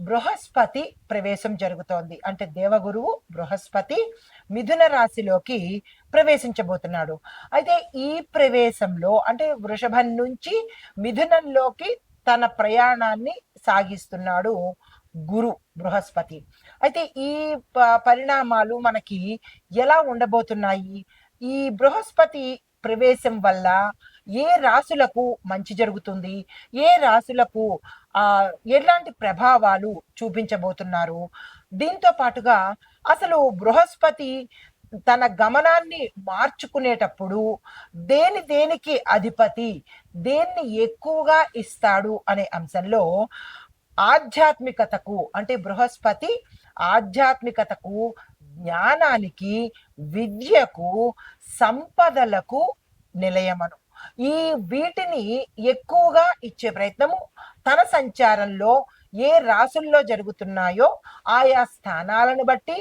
బృహస్పతి ప్రవేశం జరుగుతోంది. అంటే దేవగురువు బృహస్పతి మిథున రాశిలోకి ప్రవేశించబోతున్నాడు. అయితే ఈ ప్రవేశంలో అంటే వృషభం నుంచి మిథునంలోకి తన ప్రయాణాన్ని సాగిస్తున్నాడు గురు బృహస్పతి. అయితే ఈ ప- పరిణామాలు మనకి ఎలా ఉండబోతున్నాయి? ఈ బృహస్పతి ప్రవేశం వల్ల ఏ రాశులకు మంచి జరుగుతుంది? ఏ రాశులకు ఎలాంటి ప్రభావాలు చూపించబోతున్నారు? దీంతో పాటుగా అసలు బృహస్పతి తన గమనాన్ని మార్చుకునేటప్పుడు దేని దేనికి అధిపతి దేన్ని ఎక్కువగా ఇస్తాడు అనే అంశంలో ఆధ్యాత్మికతకు అంటే బృహస్పతి ఆధ్యాత్మికతకు జ్ఞానానికి విద్యకు సంపదలకు నిలయమను. ఈ వీటిని ఎక్కువగా ఇచ్చే ప్రయత్నము తన సంచారంలో ఏ రాసుల్లో జరుగుతున్నాయో ఆయా స్థానాలను బట్టి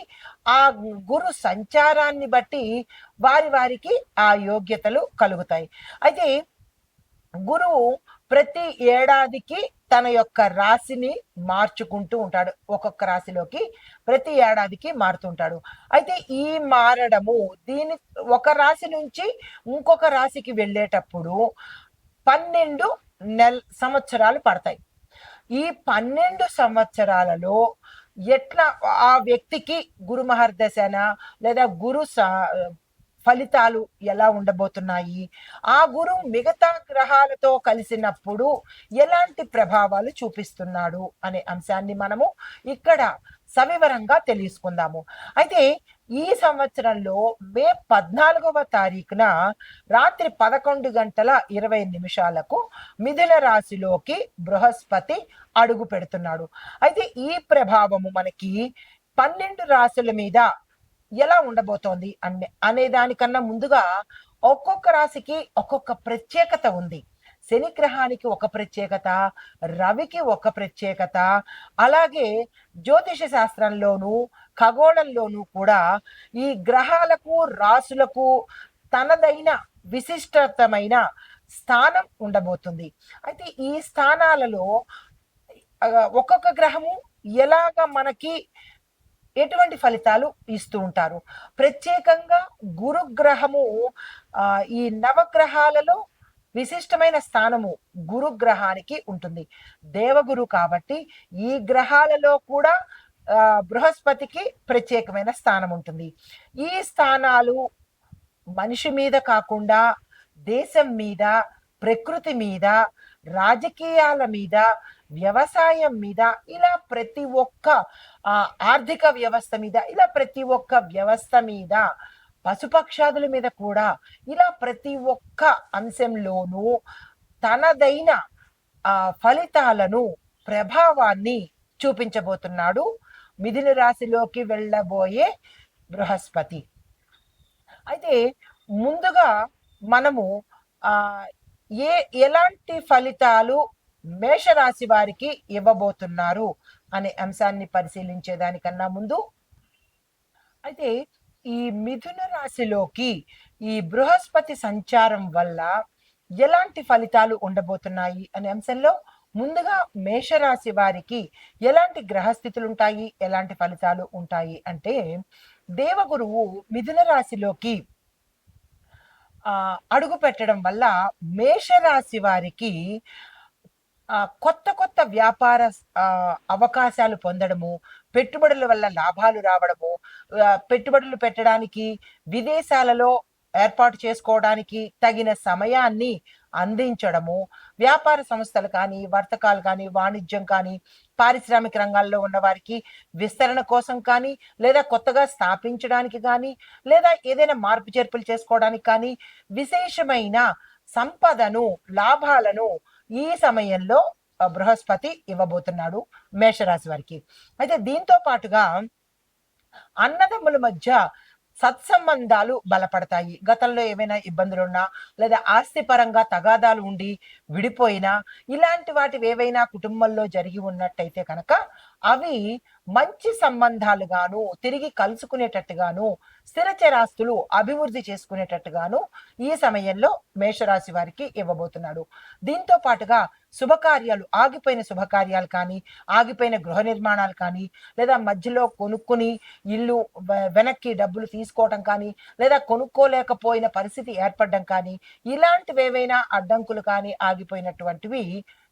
ఆ గురు సంచారాన్ని బట్టి వారి వారికి ఆ యోగ్యతలు కలుగుతాయి. అయితే గురువు ప్రతి ఏడాదికి తన యొక్క రాశిని మార్చుకుంటూ ఉంటాడు. ఒక్కొక్క రాశిలోకి ప్రతి ఏడాదికి మారుతుంటాడు. అయితే ఈ మారడము దీని ఒక రాశి నుంచి ఇంకొక రాశికి వెళ్ళేటప్పుడు పన్నెండు నెల సంవత్సరాలు పడతాయి. ఈ పన్నెండు సంవత్సరాలలో ఎట్లా ఆ వ్యక్తికి గురు మహర్దశన లేదా గురు ఫలితాలు ఎలా ఉండబోతున్నాయి? ఆ గురు మిగతా గ్రహాలతో కలిసినప్పుడు ఎలాంటి ప్రభావాలు చూపిస్తున్నాడు అనే అంశాన్ని మనము ఇక్కడ సవివరంగా తెలుసుకుందాము. అయితే ఈ సంవత్సరంలో మే పద్నాలుగవ తారీఖున రాత్రి పదకొండు గంటల ఇరవై నిమిషాలకు మిథున రాశిలోకి బృహస్పతి అడుగు పెడుతున్నాడు. అయితే ఈ ప్రభావము మనకి పన్నెండు రాశుల మీద ఎలా ఉండబోతోంది అనే అనే దానికన్నా ముందుగా ఒక్కొక్క రాశికి ఒక్కొక్క ప్రత్యేకత ఉంది. శని గ్రహానికి ఒక ప్రత్యేకత రవికి ఒక ప్రత్యేకత అలాగే జ్యోతిష శాస్త్రంలోను ఖగోళంలోనూ కూడా ఈ గ్రహాలకు రాసులకు తనదైన విశిష్టతమైన స్థానం ఉండబోతుంది. అయితే ఈ స్థానాలలో ఒక్కొక్క గ్రహము ఎలాగ మనకి ఎటువంటి ఫలితాలు ఇస్తూ ఉంటారు? ప్రత్యేకంగా గురుగ్రహము ఈ నవగ్రహాలలో విశిష్టమైన స్థానము గురుగ్రహానికి ఉంటుంది. దేవగురు కాబట్టి ఈ గ్రహాలలో కూడా బృహస్పతికి ప్రత్యేకమైన స్థానం ఉంటుంది. ఈ స్థానాలు మనిషి మీద కాకుండా దేశం మీద ప్రకృతి మీద రాజకీయాల మీద వ్యవసాయం మీద ఇలా ప్రతి ఒక్క ఆర్థిక వ్యవస్థ మీద ఇలా ప్రతి ఒక్క వ్యవస్థ మీద పశుపక్షాదుల మీద కూడా ఇలా ప్రతి ఒక్క అంశంలోనూ తనదైన ఆ ఫలితాలను ప్రభావాన్ని చూపించబోతున్నాడు. మిథున రాశిలోకి వెళ్ళబోయే బృహస్పతి. అయితే ముందుగా మనము ఆ ఏ ఎలాంటి ఫలితాలు మేషరాశి వారికి ఇవ్వబోతున్నారు అనే అంశాన్ని పరిశీలించే దానికన్నా ముందు. అయితే ఈ మిథున రాశిలోకి ఈ బృహస్పతి సంచారం వల్ల ఎలాంటి ఫలితాలు ఉండబోతున్నాయి అనే అంశంలో ముందుగా మేషరాశి వారికి ఎలాంటి గ్రహస్థితులు ఉంటాయి ఎలాంటి ఫలితాలు ఉంటాయి అంటే దేవగురువు మిథున రాశిలోకి ఆ అడుగు పెట్టడం వల్ల మేషరాశి వారికి కొత్త కొత్త వ్యాపార అవకాశాలు పొందడము పెట్టుబడుల వల్ల లాభాలు రావడము పెట్టుబడులు పెట్టడానికి విదేశాలలో ఏర్పాటు చేసుకోవడానికి తగిన సమయాన్ని అందించడము వ్యాపార సంస్థలు కానీ వర్తకాలు కానీ వాణిజ్యం కానీ పారిశ్రామిక రంగాల్లో ఉన్న వారికి విస్తరణ కోసం కానీ లేదా కొత్తగా స్థాపించడానికి కానీ లేదా ఏదైనా మార్పు చేర్పులు చేసుకోవడానికి కానీ విశేషమైన సంపదను లాభాలను ఈ సమయంలో బృహస్పతి ఇవ్వబోతున్నాడు మేషరాశి వారికి. అయితే దీంతో పాటుగా అన్నదమ్ముల మధ్య సత్సంబంధాలు బలపడతాయి. గతంలో ఏమైనా ఇబ్బందులున్నా లేదా ఆస్తి పరంగా తగాదాలు ఉండి విడిపోయినా ఇలాంటి వాటివి ఏవైనా కుటుంబంలో జరిగి ఉన్నట్టయితే కనుక అవి మంచి సంబంధాలుగాను తిరిగి కలుసుకునేటట్టుగాను స్థిరచరాస్తులు అభివృద్ధి చేసుకునేటట్టుగాను ఈ సమయంలో మేషరాశి వారికి ఇవ్వబోతున్నాడు. దీంతో పాటుగా శుభకార్యాలు ఆగిపోయిన శుభకార్యాలు కానీ ఆగిపోయిన గృహ నిర్మాణాలు కానీ లేదా మధ్యలో కొనుక్కుని ఇల్లు వెనక్కి డబ్బులు తీసుకోవటం కానీ లేదా కొనుక్కోలేకపోయిన పరిస్థితి ఏర్పడడం కానీ ఇలాంటివి ఏవైనా అడ్డంకులు కానీ ఆగిపోయినటువంటివి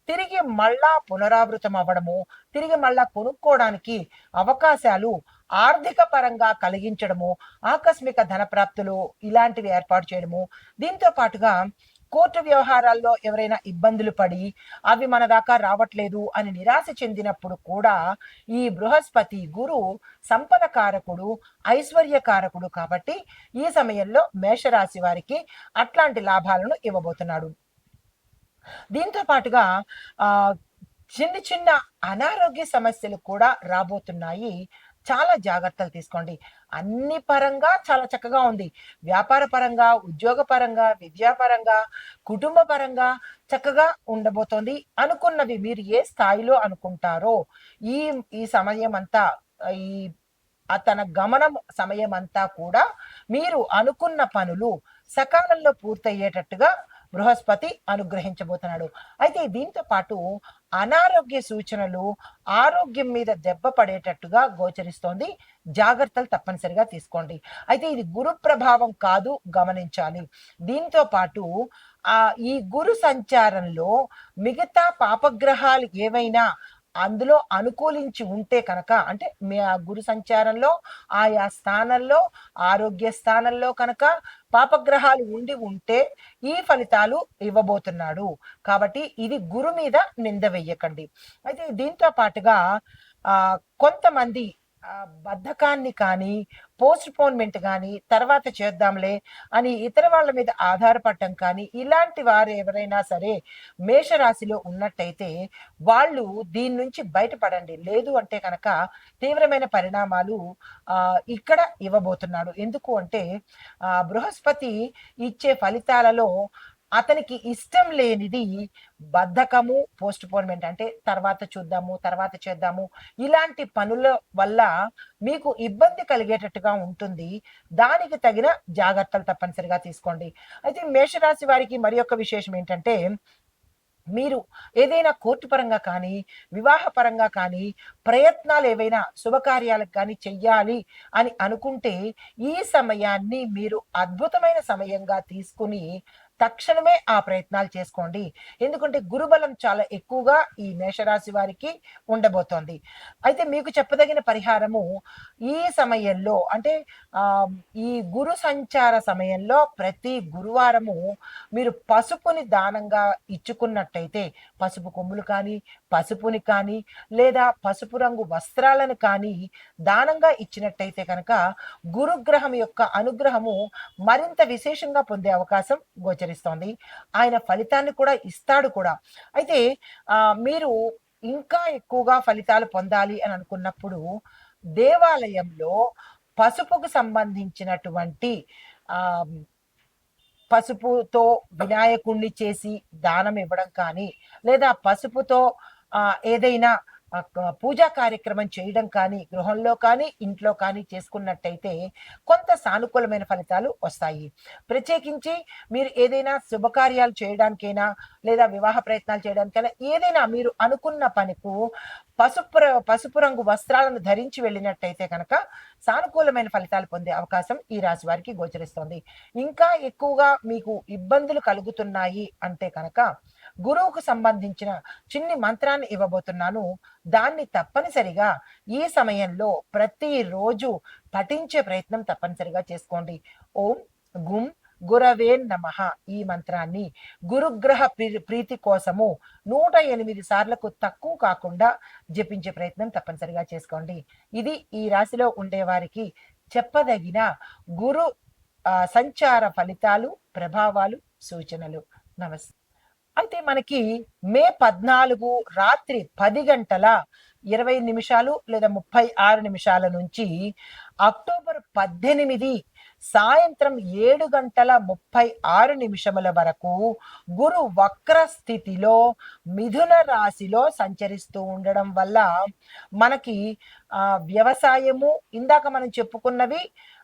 తిరిగి మళ్ళా పునరావృతం అవ్వడము తిరిగి మళ్ళా కొనుక్కోవడానికి అవకాశాలు ఆర్థిక పరంగా కలిగించడము ఆకస్మిక ధన ప్రాప్తులు ఇలాంటివి ఏర్పాటు చేయడము. దీంతో పాటుగా కోర్టు వ్యవహారాల్లో ఎవరైనా ఇబ్బందులు పడి అవి మన దాకా రావట్లేదు అని నిరాశ చెందినప్పుడు కూడా ఈ బృహస్పతి గురు సంపద కారకుడు ఐశ్వర్య కారకుడు కాబట్టి ఈ సమయంలో మేషరాశి వారికి అట్లాంటి లాభాలను ఇవ్వబోతున్నాడు. దీంతో పాటుగా చిన్న చిన్న అనారోగ్య సమస్యలు కూడా రాబోతున్నాయి. చాలా జాగ్రత్తలు తీసుకోండి. అన్ని పరంగా చాలా చక్కగా ఉంది. వ్యాపార పరంగా ఉద్యోగ పరంగా విద్యాపరంగా కుటుంబ పరంగా చక్కగా ఉండబోతోంది. అనుకున్నవి మీరు ఏ స్థాయిలో అనుకుంటారో ఈ ఈ సమయం అంతా ఈ తన గమనం సమయం అంతా కూడా మీరు అనుకున్న పనులు సకాలంలో పూర్తయ్యేటట్టుగా బృహస్పతి అనుగ్రహించబోతున్నాడు. అయితే దీంతో పాటు అనారోగ్య సూచనలు ఆరోగ్యం మీద దెబ్బ పడేటట్టుగా గోచరిస్తోంది. జాగ్రత్తలు తప్పనిసరిగా తీసుకోండి. అయితే ఇది గురు ప్రభావం కాదు గమనించాలి. దీంతో పాటు ఆ ఈ గురు సంచారంలో మిగతా పాపగ్రహాలు ఏవైనా అందులో అనుకూలించి ఉంటే కనుక అంటే మీ ఆ గురు సంచారంలో ఆయా స్థానంలో ఆరోగ్య స్థానంలో కనుక పాపగ్రహాలు ఉండి ఉంటే ఈ ఫలితాలు ఇవ్వబోతున్నాడు. కాబట్టి ఇది గురు మీద నింద వెయ్యకండి అయితే దీంతో పాటుగా ఆ కొంతమంది బద్ధకాన్ని కానీ పోస్ట్ పోన్మెంట్ కానీ తర్వాత చేద్దాంలే అని ఇతర వాళ్ళ మీద ఆధారపడటం కానీ ఇలాంటి వారు ఎవరైనా సరే మేషరాశిలో ఉన్నట్టయితే వాళ్ళు దీని నుంచి బయటపడండి. లేదు అంటే కనుక తీవ్రమైన పరిణామాలు ఇక్కడ ఇవ్వబోతున్నాడు ఎందుకు అంటే బృహస్పతి ఇచ్చే ఫలితాలలో అతనికి ఇష్టం లేనిది బద్ధకము పోస్ట్ పోన్మెంట్ అంటే తర్వాత చూద్దాము తర్వాత చేద్దాము. ఇలాంటి పనుల వల్ల మీకు ఇబ్బంది కలిగేటట్టుగా ఉంటుంది. దానికి తగిన జాగ్రత్తలు తప్పనిసరిగా తీసుకోండి. అయితే మేషరాశి వారికి మరి విశేషం ఏంటంటే మీరు ఏదైనా కోర్టు పరంగా కానీ వివాహ పరంగా కానీ ప్రయత్నాలు ఏవైనా శుభకార్యాలకు కానీ చెయ్యాలి అని అనుకుంటే ఈ సమయాన్ని మీరు అద్భుతమైన సమయంగా తీసుకుని తక్షణమే ఆ ప్రయత్నాలు చేసుకోండి. ఎందుకంటే గురుబలం చాలా ఎక్కువగా ఈ మేషరాశి వారికి ఉండబోతోంది. అయితే మీకు చెప్పదగిన పరిహారము ఈ సమయంలో అంటే ఈ గురు సంచార సమయంలో ప్రతి గురువారము మీరు పసుపుని దానంగా ఇచ్చుకున్నట్టయితే పసుపు కొమ్ములు కానీ పసుపుని కానీ లేదా పసుపు రంగు వస్త్రాలను కానీ దానంగా ఇచ్చినట్టయితే కనుక గురుగ్రహం యొక్క అనుగ్రహము మరింత విశేషంగా పొందే అవకాశం గోచరిస్తోంది ఆయన ఫలితాన్ని కూడా ఇస్తాడు కూడా. అయితే మీరు ఇంకా ఎక్కువగా ఫలితాలు పొందాలి అని అనుకున్నప్పుడు దేవాలయంలో పసుపుకు సంబంధించినటువంటి ఆ పసుపుతో వినాయకుణ్ణి చేసి దానం ఇవ్వడం కానీ లేదా పసుపుతో ఆ ఏదైనా పూజా కార్యక్రమం చేయడం కానీ గృహంలో కానీ ఇంట్లో కానీ చేసుకున్నట్టయితే కొంత సానుకూలమైన ఫలితాలు వస్తాయి. ప్రత్యేకించి మీరు ఏదైనా శుభకార్యాలు చేయడానికైనా లేదా వివాహ ప్రయత్నాలు చేయడానికైనా ఏదైనా మీరు అనుకున్న పనికు పసుపు పసుపు రంగు వస్త్రాలను ధరించి వెళ్ళినట్టయితే కనుక సానుకూలమైన ఫలితాలు పొందే అవకాశం ఈ రాశి వారికి గోచరిస్తోంది. ఇంకా ఎక్కువగా మీకు ఇబ్బందులు కలుగుతున్నాయి అంటే కనుక గురువుకు సంబంధించిన చిన్ని మంత్రాన్ని ఇవ్వబోతున్నాను. దాన్ని తప్పనిసరిగా ఈ సమయంలో ప్రతిరోజు పఠించే ప్రయత్నం తప్పనిసరిగా చేసుకోండి. ఓం గుం గురవే నమ. ఈ మంత్రాన్ని గురుగ్రహ ప్రీ- ప్రీతి కోసము నూట ఎనిమిది సార్లకు తక్కువ కాకుండా జపించే ప్రయత్నం తప్పనిసరిగా చేసుకోండి. ఇది ఈ రాశిలో ఉండే వారికి చెప్పదగిన గురు సంచార ఫలితాలు ప్రభావాలు సూచనలు. నమస్తే అయితే మనకి మే పద్నాలుగు రాత్రి పది గంటల ఇరవై నిమిషాలు లేదా ముప్పై ఆరు నిమిషాల నుంచి అక్టోబర్ పద్దెనిమిది సాయంత్రం ఏడు గంటల ముప్పై ఆరు నిమిషముల వరకు గురు వక్ర స్థితిలో మిథున రాశిలో సంచరిస్తూ ఉండడం వల్ల మనకి ఆ, వ్యవసాయము ఇందాక మనం చెప్పుకున్నవి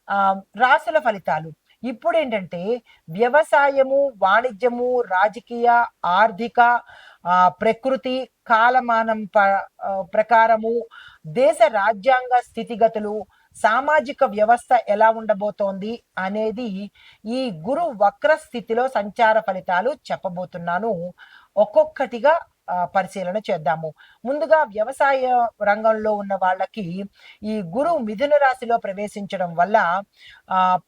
ఆ, రాసుల ఫలితాలు. ఇప్పుడు ఏంటంటే వ్యవసాయము వాణిజ్యము రాజకీయ ఆర్థిక ప్రకృతి కాలమానం ప- ప్రకారము దేశ రాజ్యాంగ స్థితిగతులు సామాజిక వ్యవస్థ ఎలా ఉండబోతోంది అనేది ఈ గురు వక్ర స్థితిలో సంచార ఫలితాలు చెప్పబోతున్నాను. ఒక్కొక్కటిగా పరిశీలన చేద్దాము. ముందుగా వ్యవసాయ రంగంలో ఉన్న వాళ్ళకి ఈ గురు మిథున రాశిలో ప్రవేశించడం వల్ల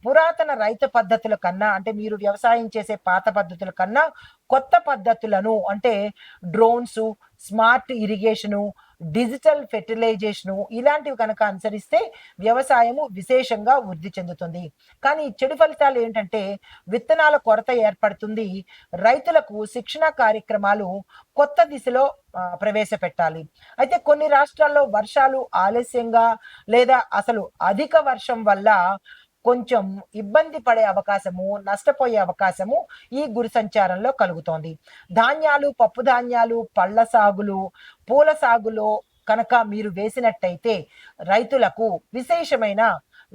పురాతన రైతు పద్ధతుల కన్నా అంటే మీరు వ్యవసాయం చేసే పాత పద్ధతుల కన్నా కొత్త పద్ధతులను అంటే drones smart irrigation digital fertilization ఇలాంటివి కనుక అనుసరిస్తే వ్యవసాయము విశేషంగా వృద్ధి చెందుతుంది. కానీ చెడు ఫలితాలు ఏంటంటే విత్తనాల కొరత ఏర్పడుతుంది. రైతులకు శిక్షణ కార్యక్రమాలు కొత్త దిశలో ప్రవేశపెట్టాలి. అయితే కొన్ని రాష్ట్రాల్లో వర్షాలు ఆలస్యంగా లేదా అసలు అధిక వర్షం వల్ల కొంచెం ఇబ్బంది పడే అవకాశము నష్టపోయే అవకాశము ఈ గురి సంచారంలో కలుగుతోంది. ధాన్యాలు పప్పు ధాన్యాలు పళ్ళ సాగులు పూల సాగులో కనుక మీరు వేసినట్టయితే రైతులకు విశేషమైన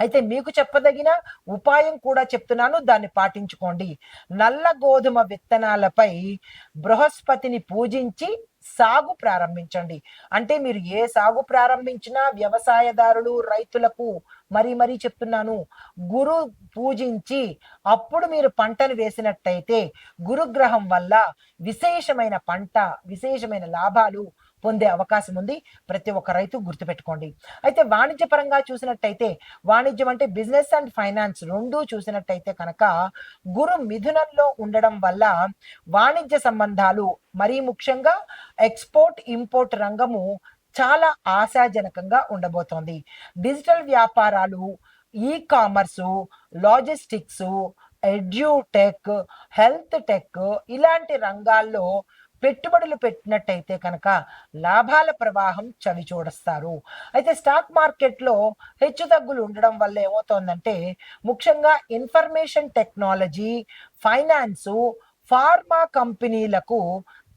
అయితే మీకు చెప్పదగిన ఉపాయం కూడా చెప్తున్నాను దాన్ని పాటించుకోండి. నల్ల గోధుమ విత్తనాలపై బృహస్పతిని పూజించి సాగు ప్రారంభించండి. అంటే మీరు ఏ సాగు ప్రారంభించినా వ్యవసాయదారులు రైతులకు మరీ మరీ చెప్తున్నాను గురు పూజించి అప్పుడు మీరు పంటను వేసినట్టయితే గురుగ్రహం వల్ల విశేషమైన పంట విశేషమైన లాభాలు పొందే అవకాశం ఉంది. ప్రతి ఒక్క రైతు గుర్తుపెట్టుకోండి. అయితే వాణిజ్య పరంగా చూసినట్టయితే వాణిజ్యం అంటే బిజినెస్ అండ్ ఫైనాన్స్ రెండూ చూసినట్టయితే కనుక గురు మిథునంలో ఉండడం వల్ల వాణిజ్య సంబంధాలు మరీ ముఖ్యంగా ఎక్స్పోర్ట్ ఇంపోర్ట్ రంగము చాలా ఆశాజనకంగా ఉండబోతోంది. డిజిటల్ వ్యాపారాలు e commerce logistics edtech health tech ఇలాంటి రంగాల్లో పెట్టుబడులు పెట్టినట్టయితే కనుక లాభాల ప్రవాహం చవి చూడస్తారు. అయితే స్టాక్ మార్కెట్లో హెచ్చుతగ్గులు ఉండడం వల్ల ఏమవుతోందంటే ముఖ్యంగా ఇన్ఫర్మేషన్ టెక్నాలజీ ఫైనాన్సు ఫార్మా కంపెనీలకు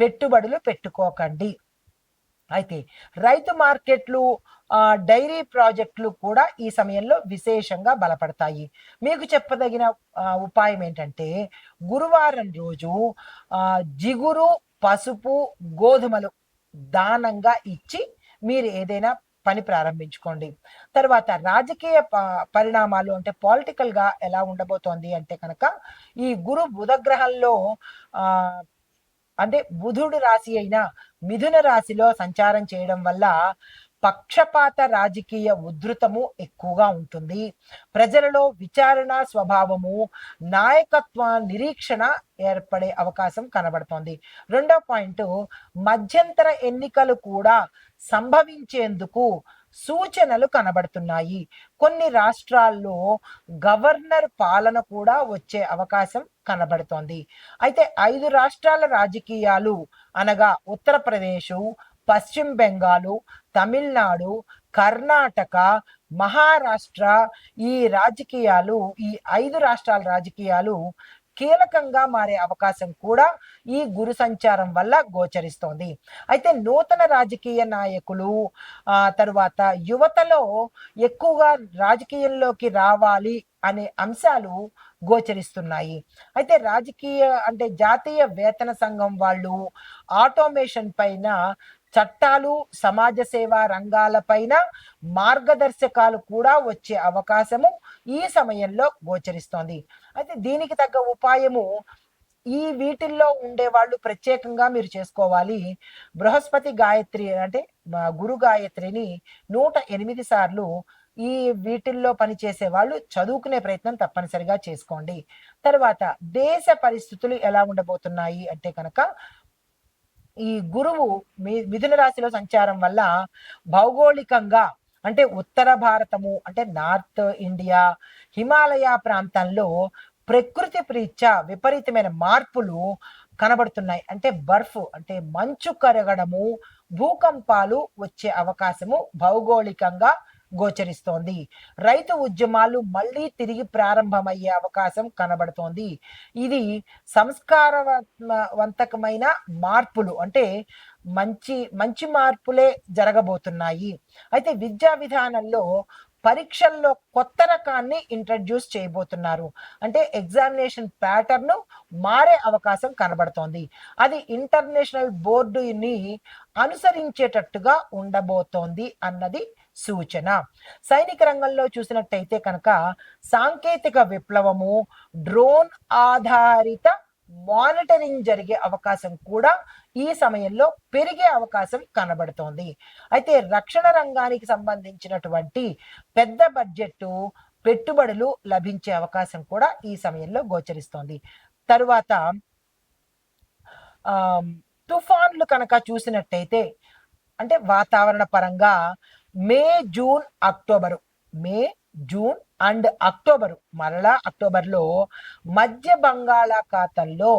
పెట్టుబడులు పెట్టుకోకండి. అయితే రైతు మార్కెట్లు డైరీ ప్రాజెక్టులు కూడా ఈ సమయంలో విశేషంగా బలపడతాయి. మీకు చెప్పదగిన ఉపాయం ఏంటంటే గురువారం రోజు జిగురు పసుపు గోధుమలు దానంగా ఇచ్చి మీరు ఏదైనా పని ప్రారంభించుకోండి. తర్వాత రాజకీయ ప- పరిణామాలు అంటే పాలిటికల్గా ఎలా ఉండబోతోంది అంటే కనుక ఈ గురు బుధగ్రహంలో అంటే బుధుడు రాశి అయిన మిథున రాశిలో సంచారం చేయడం వల్ల పక్షపాత రాజకీయ ఉధృతము ఎక్కువగా ఉంటుంది. ప్రజలలో విచారణ స్వభావము నాయకత్వ నిరీక్షణ ఏర్పడే అవకాశం కనబడుతోంది. రెండో పాయింట్ మధ్యంతర ఎన్నికలు కూడా సంభవించేందుకు సూచనలు కనబడుతున్నాయి. కొన్ని రాష్ట్రాల్లో గవర్నర్ పాలన కూడా వచ్చే అవకాశం కనబడుతోంది. అయితే ఐదు రాష్ట్రాల రాజకీయాలు అనగా ఉత్తరప్రదేశ్ పశ్చిమ బెంగాలు తమిళనాడు కర్ణాటక మహారాష్ట్ర ఈ రాజకీయాలు ఈ ఐదు రాష్ట్రాల రాజకీయాలు కీలకంగా మారే అవకాశం కూడా ఈ గురు సంచారం వల్ల గోచరిస్తోంది. అయితే నూతన రాజకీయ నాయకులు ఆ తరువాత యువతలో ఎక్కువగా రాజకీయంలోకి రావాలి అనే అంశాలు గోచరిస్తున్నాయి. అయితే రాజకీయ అంటే జాతీయ వేతన సంఘం వాళ్ళు ఆటోమేషన్ పైన చట్టాలు సమాజ సేవా రంగాలపైన మార్గదర్శకాలు కూడా వచ్చే అవకాశము ఈ సమయంలో గోచరిస్తోంది. అయితే దీనికి తగ్గ ఉపాయము ఈ వీటిల్లో ఉండే వాళ్ళు ప్రత్యేకంగా మీరు చేసుకోవాలి. బృహస్పతి గాయత్రి అంటే గురు గాయత్రిని నూట ఎనిమిది సార్లు ఈ వీటిల్లో పనిచేసే వాళ్ళు చదువుకునే ప్రయత్నం తప్పనిసరిగా చేసుకోండి. తర్వాత దేశ పరిస్థితులు ఎలా ఉండబోతున్నాయి అంటే కనుక ఈ గురువు మిథున రాశిలో సంచారం వల్ల భౌగోళికంగా అంటే ఉత్తర భారతము అంటే నార్త్ ఇండియా హిమాలయ ప్రాంతంలో ప్రకృతి ప్రీత్యా విపరీతమైన మార్పులు కనబడుతున్నాయి. అంటే బర్ఫ్ అంటే మంచు కరగడము భూకంపాలు వచ్చే అవకాశము భౌగోళికంగా గోచరిస్తోంది. రైతు ఉద్యమాలు మళ్ళీ తిరిగి ప్రారంభమయ్యే అవకాశం కనబడుతోంది. ఇది సంస్కారవంతకమైన మార్పులు అంటే మంచి మంచి మార్పులే జరగబోతున్నాయి. అయితే విద్యా విధానంలో పరీక్షల్లో కొత్త రకాన్ని ఇంట్రడ్యూస్ చేయబోతున్నారు. అంటే ఎగ్జామినేషన్ ప్యాటర్న్ మారే అవకాశం కనబడుతోంది. అది ఇంటర్నేషనల్ బోర్డుని అనుసరించేటట్టుగా ఉండబోతోంది అన్నది సూచన. సైనిక రంగంలో చూసినట్టయితే కనుక సాంకేతిక విప్లవము డ్రోన్ ఆధారిత మానిటరింగ్ జరిగే అవకాశం కూడా ఈ సమయంలో పెరిగే అవకాశం కనబడుతోంది. అయితే రక్షణ రంగానికి సంబంధించినటువంటి పెద్ద బడ్జెట్ పెట్టుబడులు లభించే అవకాశం కూడా ఈ సమయంలో గోచరిస్తోంది. తరువాత ఆ తుఫాన్లు కనుక చూసినట్టయితే అంటే వాతావరణ పరంగా May June October May June and October. మరలా అక్టోబర్లో మధ్య బంగాళాఖాతంలో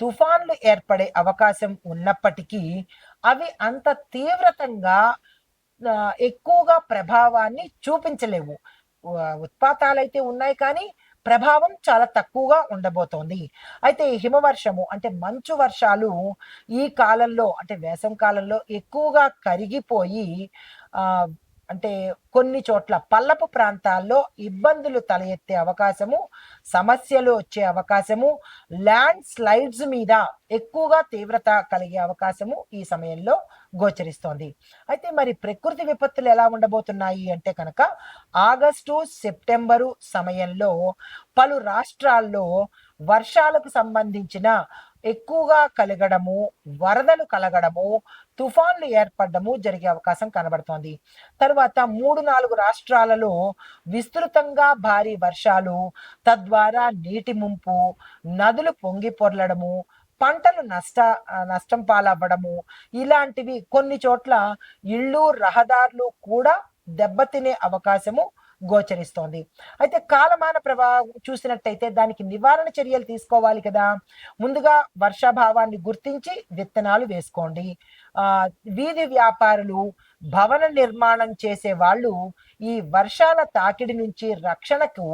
తుఫాన్లు ఏర్పడే అవకాశం ఉన్నప్పటికీ అవి అంత తీవ్రతంగా ఎక్కువగా ప్రభావాన్ని చూపించలేవు. ఉత్పాతాలు ఉత్పాతాలైతే ఉన్నాయి కానీ ప్రభావం చాలా తక్కువగా ఉండబోతోంది. అయితే హిమవర్షము అంటే మంచు వర్షాలు ఈ కాలంలో అంటే వేసవి కాలంలో ఎక్కువగా కరిగిపోయి అంటే కొన్ని చోట్ల పల్లపు ప్రాంతాల్లో ఇబ్బందులు తల ఎత్తే అవకాశము సమస్యలు వచ్చే అవకాశము ల్యాండ్ స్లైడ్స్ మీద ఎక్కువగా తీవ్రత కలిగే అవకాశము ఈ సమయంలో గోచరిస్తోంది. అయితే మరి ప్రకృతి విపత్తులు ఎలా ఉండబోతున్నాయి అంటే కనుక ఆగస్టు సెప్టెంబరు సమయంలో పలు రాష్ట్రాల్లో వర్షాలకు సంబంధించిన ఎక్కువగా కలగడము వరదలు కలగడము తుఫాన్లు ఏర్పడము జరిగే అవకాశం కనబడుతోంది. తర్వాత మూడు నాలుగు రాష్ట్రాలలో విస్తృతంగా భారీ వర్షాలు తద్వారా నీటి ముంపు నదులు పొంగి పొర్లడము పంటలు నష్ట నష్టం పాలవ్వడము ఇలాంటివి కొన్ని చోట్ల ఇళ్ళు రహదారులు కూడా దెబ్బతినే అవకాశము గోచరిస్తోంది. అయితే కాలమాన ప్రభావం చూసినట్టయితే దానికి నివారణ చర్యలు తీసుకోవాలి కదా. ముందుగా వర్షాభావాన్ని గుర్తించి విత్తనాలు వేసుకోండి. ఆ వీధి వ్యాపారులు భవన నిర్మాణం చేసే వాళ్ళు ఈ వర్షాల తాకిడి నుంచి రక్షణకు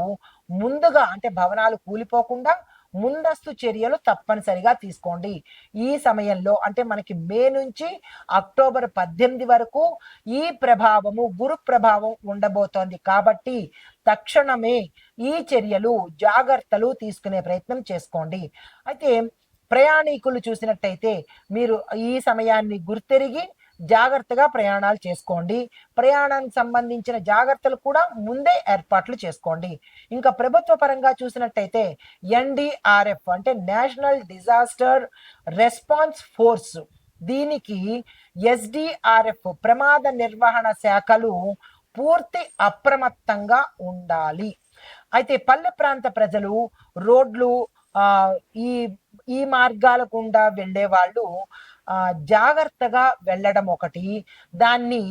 ముందుగా అంటే భవనాలు కూలిపోకుండా ముందస్తు చర్యలు తప్పనిసరిగా తీసుకోండి. ఈ సమయంలో అంటే మనకి మే నుంచి అక్టోబర్ పద్దెనిమిది వరకు ఈ ప్రభావము గురు ప్రభావం ఉండబోతోంది. కాబట్టి తక్షణమే ఈ చర్యలు జాగ్రత్తలు తీసుకునే ప్రయత్నం చేసుకోండి. అయితే ప్రయాణికులు చూసినట్టయితే మీరు ఈ సమయాన్ని గుర్తెరిగి జాగ్రత్తగా ప్రయాణాలు చేసుకోండి. ప్రయాణానికి సంబంధించిన జాగ్రత్తలు కూడా ముందే ఏర్పాట్లు చేసుకోండి. ఇంకా ప్రభుత్వ పరంగా చూసినట్టయితే ఎన్డీఆర్ఎఫ్ అంటే నేషనల్ డిజాస్టర్ రెస్పాన్స్ ఫోర్స్. దీనికి ఎస్డిఆర్ఎఫ్ ప్రమాద నిర్వహణ శాఖలు పూర్తి అప్రమత్తంగా ఉండాలి. అయితే పల్లె ప్రాంత ప్రజలు రోడ్లు ఈ ఈ మార్గాల గుండా వెళ్ళే వాళ్ళు జాగ్రత్తగా వెళ్ళడం ఒకటి. దాన్ని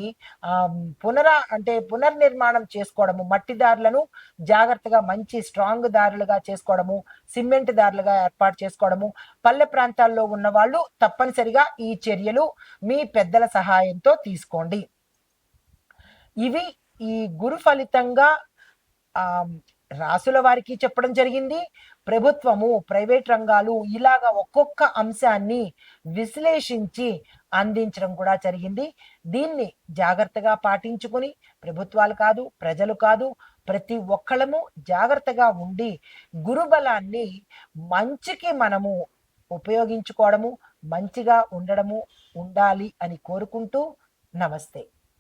పునరా అంటే పునర్నిర్మాణం చేసుకోవడము మట్టి దారులను జాగ్రత్తగా మంచి స్ట్రాంగ్ దారులుగా చేసుకోవడము సిమెంట్ దారులుగా ఏర్పాటు చేసుకోవడము పల్లె ప్రాంతాల్లో ఉన్న వాళ్ళు తప్పనిసరిగా ఈ చర్యలు మీ పెద్దల సహాయంతో తీసుకోండి. ఇవి ఈ గురు ఫలితంగా రాసుల వారికి చెప్పడం జరిగింది. ప్రభుత్వము ప్రైవేట్ రంగాలు ఇలాగా ఒక్కొక్క అంశాన్ని విశ్లేషించి అందించడం కూడా జరిగింది. దీన్ని జాగ్రత్తగా పాటించుకుని ప్రభుత్వాలు కాదు ప్రజలు కాదు ప్రతి ఒక్కళ్ళము జాగ్రత్తగా ఉండి గురుబలాన్ని మంచికి మనము ఉపయోగించుకోవడము మంచిగా ఉండడము ఉండాలి అని కోరుకుంటూ నమస్తే.